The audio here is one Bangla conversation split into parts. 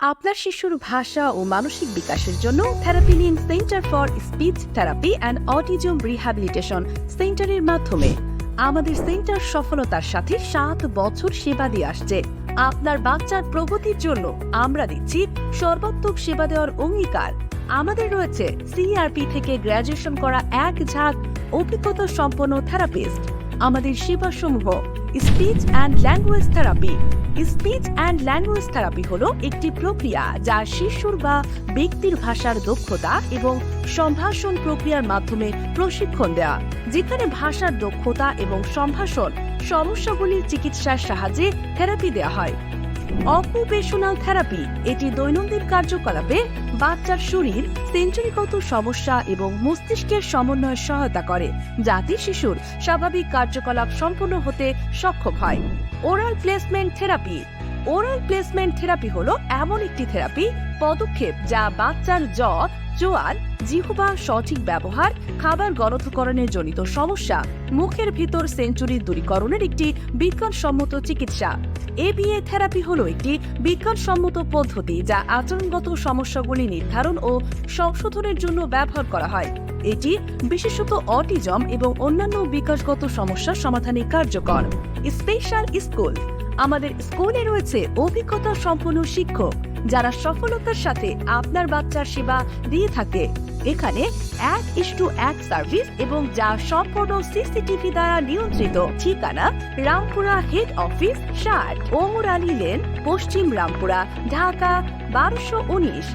আপনার শিশুর ভাষা ও মানসিক বিকাশের জন্য থেরাপি নিন centre for speech therapy and autism rehabilitation সেন্টারের মাধ্যমে। আমাদের সেন্টার সফলতার সাথে সাত বছর সেবা দিয়ে আসছে। আপনার বাচ্চার প্রগতির জন্য আমরা দিচ্ছি সর্বাত্মক সেবা দেওয়ার অঙ্গীকার। আমাদের রয়েছে সিআরপি থেকে গ্র্যাজুয়েশন করা এক ঝাঁক অভিজ্ঞতা সম্পন্ন থেরাপিস্ট। আমাদের সেবা সমূহ speech and language therapy speech and language therapy হল একটি প্রক্রিয়া যা শিশুর বা ব্যক্তির ভাষার দক্ষতা এবং সম্ভাষণ প্রক্রিয়ার মাধ্যমে প্রশিক্ষণ দেয়া, যেখানে ভাষার দক্ষতা এবং সম্ভাষণ সমস্যাগুলির চিকিৎসার সাহায্যে থেরাপি দেওয়া হয়। Occupational therapy. এটি দৈনন্দিন কার্যকলাপে বাচ্চার শরীর, সেঞ্চুরিগত সমস্যা এবং মস্তিষ্কের সমন্বয়ে সহায়তা করে। যাতে শিশুর স্বাভাবিক কার্যকলাপ সম্পন্ন হতে সক্ষম হয়। Oral placement therapy oral placement therapy হলো এমন একটি থেরাপি পদক্ষেপ যা বাচ্চার জ্বর জোয়ার জিহ্বা, সঠিক ব্যবহার, খাবার গণধকরণের জনিত সমস্যা, মুখের ভিতর সেঞ্চুরি দূরীকরণের একটি বিজ্ঞানসম্মত চিকিৎসা। এবিএ থেরাপি হলো একটি বিজ্ঞানসম্মত পদ্ধতি যা আচরণগত সমস্যাগুলি নির্ধারণ ও সংশোধনের জন্য ব্যবহার করা হয়। এটি বিশেষত অটিজম এবং অন্যান্য বিকাশগত সমস্যা সমাধানে কার্যকর। স্পেশাল স্কুল আমাদের স্কুলে রয়েছে অভিজ্ঞতা সম্পন্ন শিক্ষক যারা সফলতার সাথে আপনার বাচ্চার সেবা দিয়ে থাকে। এখানে এক ইস্টু এক সার্ভিস এবং যা সম্পূর্ণ সিসিটিভি দ্বারা নিয়ন্ত্রিত। ঠিকানা রামপুরা হেড অফিস ষাট ওমর আলী লেন পশ্চিম রামপুরা, ঢাকা বারোশো উনিশ।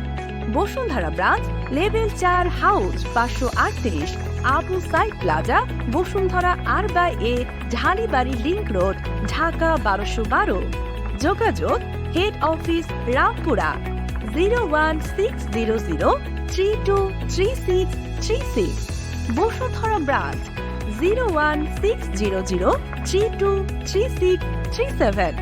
বসুন্ধরা ব্রাঞ্চ লেভেল চার হাউস পাঁচশো আটত্রিশ। Abu side plaza, Bashundhara R by A Dhalibari link road, Dhaka বারোশো বারো। যোগাযোগ head office Rampura, zero one six zero zero three two three six three six. Bashundhara branch, zero one six zero zero three two three six three seven.